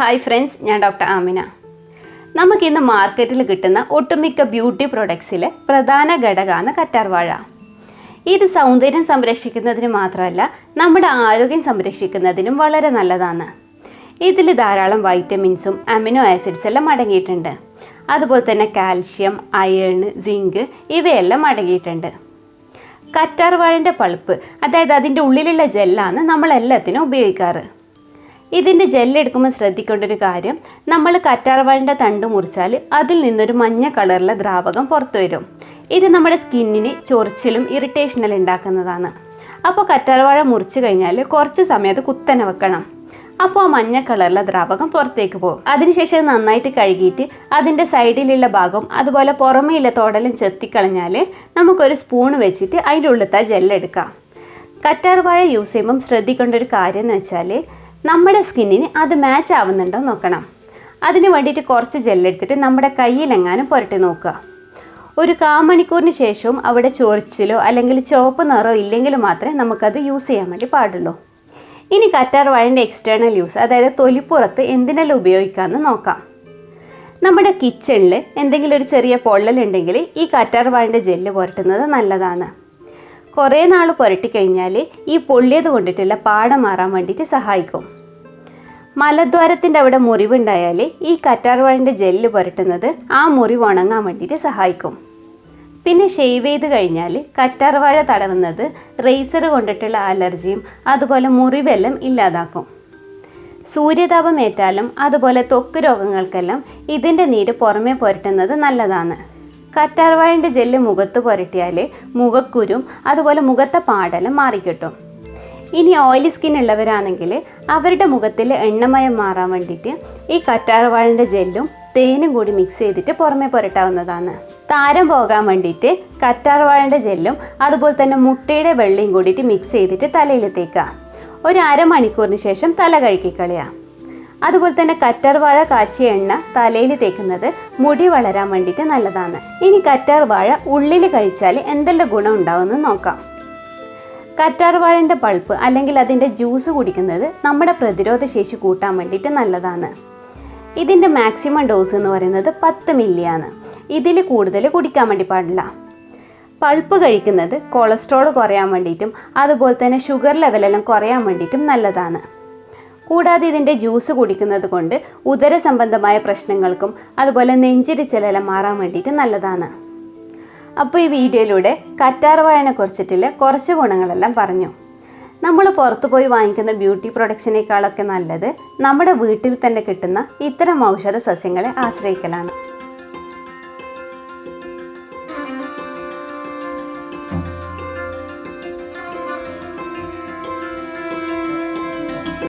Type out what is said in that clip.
Hi friends ഞാൻ doctor Amina. നമുക്കിന്ന് മാർക്കറ്റിൽ കിട്ടുന്ന ഒട്ടുമിക്ക ബ്യൂട്ടി പ്രൊഡക്ട്സിലെ പ്രധാന ഘടകമാണ് കറ്റാർവാഴ ഇത് സൗന്ദര്യം സംരക്ഷിക്കുന്നതിന് മാത്രമല്ല നമ്മുടെ ആരോഗ്യം സംരക്ഷിക്കുന്നതിനും വളരെ നല്ലതാണ്. ഇതിൽ ധാരാളം വൈറ്റമിൻസും അമിനോ ആസിഡ്സ് എല്ലാം അടങ്ങിയിട്ടുണ്ട്. അതുപോലെ തന്നെ കാൽഷ്യം അയേൺ സിങ്ക് ഇവയെല്ലാം അടങ്ങിയിട്ടുണ്ട്. കറ്റാർവാഴന്റെ പൾപ്പ് അതായത് അതിന്റെ ഉള്ളിലുള്ള ജെല്ലാണ് നമ്മളെല്ലാത്തിനും ഉപയോഗിക്കാറ്. ഇതിന്റെ ജെല്ലെടുക്കുമ്പോൾ ശ്രദ്ധിക്കേണ്ട ഒരു കാര്യം നമ്മൾ കറ്റാർവാഴിന്റെ തണ്ട് മുറിച്ചാൽ അതിൽ നിന്നൊരു മഞ്ഞ കളറിലെ ദ്രാവകം പുറത്തു വരും. ഇത് നമ്മുടെ സ്കിന്നിന് ചൊറിച്ചിലും ഇറിറ്റേഷനിലും ഉണ്ടാക്കുന്നതാണ്. അപ്പോൾ കറ്റാർവാഴ മുറിച്ച് കഴിഞ്ഞാൽ കുറച്ച് സമയം അത് കുത്തനെ വെക്കണം. അപ്പോൾ ആ മഞ്ഞ കളറിലെ ദ്രാവകം പുറത്തേക്ക് പോകും. അതിനുശേഷം അത് നന്നായിട്ട് കഴുകിയിട്ട് അതിന്റെ സൈഡിലുള്ള ഭാഗം അതുപോലെ പുറമേയുള്ള തോടലും ചെത്തിക്കളഞ്ഞാൽ നമുക്കൊരു സ്പൂൺ വെച്ചിട്ട് അതിന്റെ ഉള്ളിലത്തെ ജെല്ലെടുക്കാം കറ്റാർവാഴ യൂസ് ചെയ്യുമ്പം ശ്രദ്ധിക്കേണ്ട ഒരു കാര്യം എന്ന് വെച്ചാൽ നമ്മുടെ സ്കിന്നിന് അത് മാച്ച് ആവുന്നുണ്ടോ നോക്കണം. അതിന് വേണ്ടിയിട്ട് കുറച്ച് ജെല്ലെടുത്തിട്ട് നമ്മുടെ കയ്യിലെങ്ങാനും പുരട്ടി നോക്കുക. ഒരു കാമണിക്കൂറിന് ശേഷവും അവിടെ ചൊറിച്ചിലോ അല്ലെങ്കിൽ ചുവപ്പ് നിറോ ഇല്ലെങ്കിൽ മാത്രമേ നമുക്കത് യൂസ് ചെയ്യാൻ വേണ്ടി പാടുള്ളൂ. ഇനി കറ്റാർ വാഴന്റെ എക്സ്റ്റേണൽ യൂസ് അതായത് തൊലിപ്പുറത്ത് എന്തിനെല്ലാം ഉപയോഗിക്കാമെന്ന് നോക്കാം. നമ്മുടെ കിച്ചണിൽ എന്തെങ്കിലും ഒരു ചെറിയ പൊള്ളലുണ്ടെങ്കിൽ ഈ കറ്റാർ വാഴന്റെ ജെല്ല് പുരട്ടുന്നത് നല്ലതാണ്. കുറേ നാൾ പുരട്ടി കഴിഞ്ഞാൽ ഈ പൊള്ളിയത് കൊണ്ടിട്ടുള്ള പാട മാറാൻ വേണ്ടിയിട്ട് സഹായിക്കും. മലദ്വാരത്തിന്റെ അവിടെ മുറിവുണ്ടായാൽ ഈ കറ്റാർവാഴിന്റെ ജെല്ല് പുരട്ടുന്നത് ആ മുറിവ് ഉണങ്ങാൻ വേണ്ടിയിട്ട് സഹായിക്കും. പിന്നെ ഷേവ് ചെയ്ത് കഴിഞ്ഞാൽ കറ്റാർവാഴ തടവുന്നത് റേസർ കൊണ്ടിട്ടുള്ള അലർജിയും അതുപോലെ മുറിവെല്ലാം ഇല്ലാതാക്കും. സൂര്യതാപം ഏറ്റാലും അതുപോലെ ത്വക്ക് രോഗങ്ങൾക്കെല്ലാം ഇതിന്റെ നീര് പുറമേ പുരട്ടുന്നത് നല്ലതാണ്. കറ്റാർവാഴന്റെ ജെല്ല് മുഖത്ത് പുരട്ടിയാൽ മുഖക്കുരും അതുപോലെ മുഖത്തെ പാടെല്ലാം മാറിക്കിട്ടും. ഇനി ഓയിലി സ്കിൻ ഉള്ളവരാണെങ്കിൽ അവരുടെ മുഖത്തിൽ എണ്ണമയം മാറാൻ വേണ്ടിയിട്ട് ഈ കറ്റാർവാഴന്റെ ജെല്ലും തേനും കൂടി മിക്സ് ചെയ്തിട്ട് പുറമേ പുരട്ടാവുന്നതാണ്. താരം പോകാൻ വേണ്ടിയിട്ട് കറ്റാർവാഴന്റെ ജെല്ലും അതുപോലെ തന്നെ മുട്ടയുടെ വെള്ളയും കൂടിയിട്ട് മിക്സ് ചെയ്തിട്ട് തലയിൽ തേക്കുക ഒരു അരമണിക്കൂറിന് ശേഷം തല കഴുകിക്കളയുക അതുപോലെ തന്നെ കറ്റാർവാഴ കാച്ചിയ എണ്ണ തലയിൽ തേക്കുന്നത് മുടി വളരാൻ വേണ്ടിയിട്ട് നല്ലതാണ്. ഇനി കറ്റാർവാഴ ഉള്ളിൽ കഴിച്ചാൽ എന്തെല്ലാം ഗുണം ഉണ്ടാവുമെന്ന് നോക്കാം. കറ്റാർവാഴന്റെ പൾപ്പ് അല്ലെങ്കിൽ അതിന്റെ ജ്യൂസ് കുടിക്കുന്നത് നമ്മുടെ പ്രതിരോധ ശേഷി കൂട്ടാൻ വേണ്ടിയിട്ട് നല്ലതാണ്. ഇതിന്റെ മാക്സിമം ഡോസ് എന്ന് പറയുന്നത് പത്ത് മില്ലിയാണ്. ഇതിൽ കൂടുതൽ കുടിക്കാൻ വേണ്ടി പാടില്ല. പൾപ്പ് കഴിക്കുന്നത് കൊളസ്ട്രോൾ കുറയാൻ വേണ്ടിയിട്ടും അതുപോലെ തന്നെ ഷുഗർ ലെവലെല്ലാം കുറയാൻ വേണ്ടിയിട്ടും നല്ലതാണ്. കൂടാതെ ഇതിന്റെ ജ്യൂസ് കുടിക്കുന്നത് കൊണ്ട് ഉദര സംബന്ധമായ പ്രശ്നങ്ങൾക്കും അതുപോലെ നെഞ്ചിരിച്ചിലെല്ലാം മാറാൻ വേണ്ടിയിട്ട് നല്ലതാണ്. അപ്പോൾ ഈ വീഡിയോയിലൂടെ കറ്റാർവാഴനെ കുറിച്ചിട്ടുള്ള കുറച്ച് ഗുണങ്ങളെല്ലാം പറഞ്ഞു. നമ്മൾ പുറത്തു പോയി വാങ്ങിക്കുന്ന ബ്യൂട്ടി പ്രൊഡക്ട്സിനേക്കാളൊക്കെ നല്ലത് നമ്മുടെ വീട്ടിൽ തന്നെ കിട്ടുന്ന ഇത്തരം ഔഷധ സസ്യങ്ങളെ ആശ്രയിക്കലാണ്.